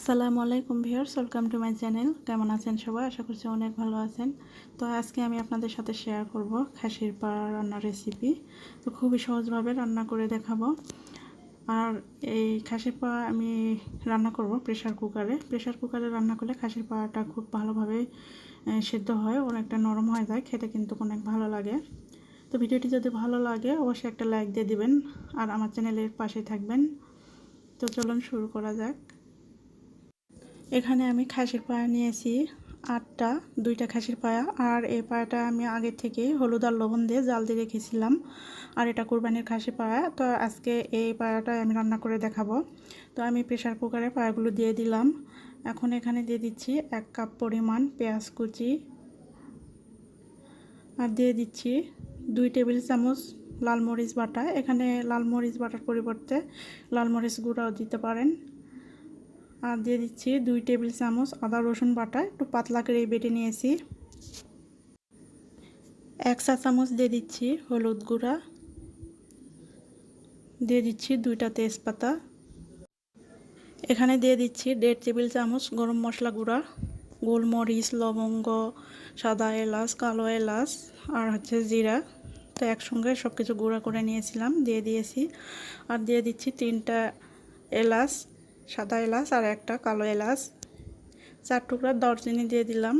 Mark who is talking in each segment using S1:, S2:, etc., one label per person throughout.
S1: আসসালামু আলাইকুম viewers, welcome to my channel. কেমন আছেন সবাই? আশা করছি অনেক ভালো আছেন। তো আজকে আমি আপনাদের সাথে শেয়ার করব খাসির পা রান্নার রেসিপি তো খুবই সহজভাবে রান্না করে দেখাবো। আর এই খাসির পা আমি রান্না করব প্রেশার কুকারে প্রেশার কুকারে রান্না করলে খাসির পাটা খুব ভালোভাবে সেদ্ধ হয় অনেকটা নরম হয়ে যায়, খেতে কিন্তু অনেক ভালো লাগে। তো ভিডিওটি যদি ভালো লাগে, অবশ্যই একটা লাইক দিয়ে দিবেন। আর আমার চ্যানেলের পাশে থাকবেন। তো চলুন শুরু করা যাক। এখানে আমি খাসির পায়া নিয়েছি, আটটা, দুইটা খাসির পায়া। আর এই পায়াটা আমি আগে থেকে হলুদ আর লবণ দিয়ে জাল দিয়ে রেখেছিলাম। আর এটা কোরবানির খাসি পায়া। তো আজকে এই পায়াটা আমি রান্না করে দেখাবো। তো আমি প্রেশার কুকারে পায়াগুলো দিয়ে দিলাম। এখন এখানে দিয়ে দিচ্ছি এক কাপ পরিমাণ পেঁয়াজ কুচি। আর দিয়ে দিচ্ছি দুই টেবিল চামচ লাল মরিচ বাটা। এখানে লাল মরিচ বাটার পরিবর্তে লাল মরিচ গুঁড়াও দিতে পারেন। আর দিয়ে দিচ্ছি দুই টেবিল চামচ আদা রসুন বাটা, একটু পাতলা করে বেটে নিয়েছি। এক চা চামচ দিয়ে দিচ্ছি হলুদ গুঁড়া। দিয়ে দিচ্ছি দুইটা তেজপাতা। এখানে দিয়ে দিচ্ছি দেড় টেবিল চামচ গরম মশলা গুঁড়া, গোলমরিচ, লবঙ্গ, সাদা এলাচ, কালো এলাচ আর হচ্ছে জিরা। তো একসঙ্গে সব কিছু গুঁড়া করে নিয়েছিলাম, দিয়ে দিয়েছি। আর দিয়ে দিচ্ছি তিনটা এলাচ। সাদা এলাচ আর একটা কালো এলাচ। চার টুকরা দারচিনি দিয়ে দিলাম।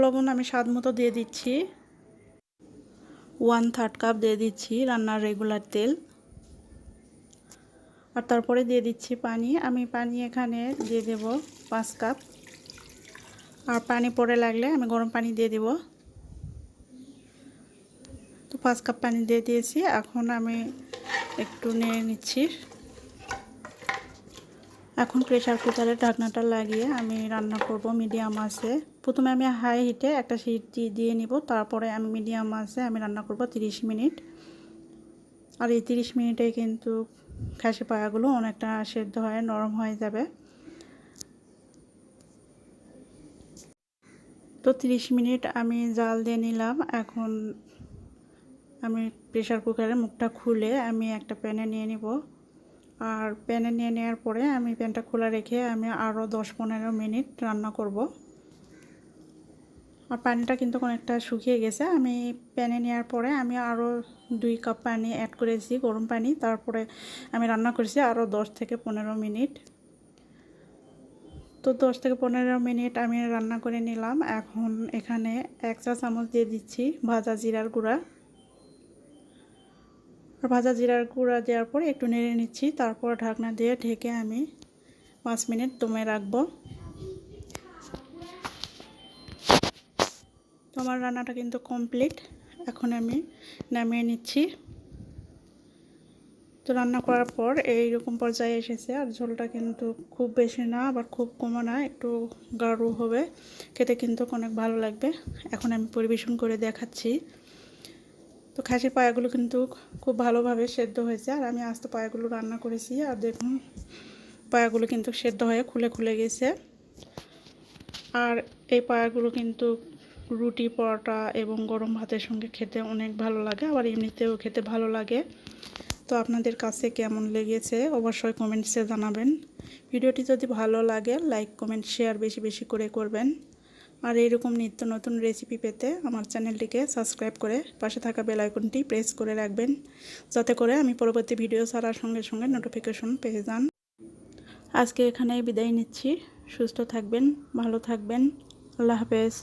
S1: লবণ আমি স্বাদ মতো দিয়ে দিচ্ছি। ওয়ান থার্ড কাপ দিয়ে দিচ্ছি রান্নার রেগুলার তেল। আর তারপরে দিয়ে দিচ্ছি পানি। আমি পানি এখানে দিয়ে দেব পাঁচ কাপ। আর পানি পরে লাগলে আমি গরম পানি দিয়ে দেব। তো পাঁচ কাপ পানি দিয়ে দিয়েছি। এখন আমি একটু নেড়ে নিচ্ছি। এখন প্রেশার কুকারের ঢাকনাটা লাগিয়ে আমি রান্না করব মিডিয়াম আছে প্রথমে আমি হাই হিটে একটা সিটি দিয়ে নিব, তারপরে আমি মিডিয়াম আছে আমি রান্না করব 30 মিনিট। আর এই 30 মিনিটে কিন্তু খাসি পায়াগুলো অনেকটা সেদ্ধ হয়ে, নরম হয়ে যাবে। তো 30 মিনিট আমি জাল দিয়ে নিলাম। এখন আমি প্রেশার কুকারের মুখটা খুলে আমি একটা প্যানে নিয়ে নিব। আর প্যানে নিয়ে নেওয়ার পরে আমি প্যানটা খোলা রেখে আমি আরও দশ পনেরো মিনিট রান্না করব। আর পানিটা কিন্তু অনেকটা শুকিয়ে গেছে। আমি প্যানে নেওয়ার পরে আমি আরও দুই কাপ পানি অ্যাড করেছি, গরম পানি। তারপরে আমি রান্না করেছি আরও দশ থেকে পনেরো মিনিট। তো দশ থেকে পনেরো মিনিট আমি রান্না করে নিলাম। এখন এখানে এক চা চামচ দিয়ে দিচ্ছি ভাজা জিরার গুঁড়া। ভাজা জিরার গুঁড়া দেওয়ার পর একটু নেড়ে নিচ্ছি। তারপর ঢাকনা দিয়ে ঢেকে আমি পাঁচ মিনিট দমে রাখব। তো আমার রান্নাটা কিন্তু কমপ্লিট। এখন আমি নামিয়ে নিচ্ছি। তো রান্না করার পর এইরকম পর্যায়ে এসেছে। আর ঝোলটা কিন্তু খুব বেশি না, আবার খুব কমও না, একটু গাঢ় হবে। খেতে কিন্তু অনেক ভালো লাগবে। এখন আমি পরিবেশন করে দেখাচ্ছি। তো খাসির পায়াগুলো কিন্তু খুব ভালোভাবে সেদ্ধ হয়েছে। আর আমি আস্ত পায়াগুলো রান্না করেছি, আর দেখুন পায়াগুলো কিন্তু সেদ্ধ হয়ে খুলে খুলে গেছে। আর এই পায়াগুলো কিন্তু রুটি, পরোটা এবং গরম ভাতের সঙ্গে খেতে অনেক ভালো লাগে, আবার এমনিতেও খেতে ভালো লাগে। তো আপনাদের কাছে কেমন লেগেছে অবশ্যই কমেন্টসে জানাবেন। ভিডিওটি যদি ভালো লাগে, লাইক, কমেন্ট, শেয়ার বেশি বেশি করে করবেন। আর এইরকম নিত্য নতুন রেসিপি পেতে আমার চ্যানেলটিকে সাবস্ক্রাইব করে পাশে থাকা বেল আইকনটি প্রেস করে রাখবেন। যাতে করে আমি পরবর্তী ভিডিও ছাড়ার সঙ্গে সঙ্গে নোটিফিকেশন পেয়ে যান। আজকে এখানেই বিদায় নিচ্ছি। সুস্থ থাকবেন, ভালো থাকবেন। আল্লাহ হাফেজ।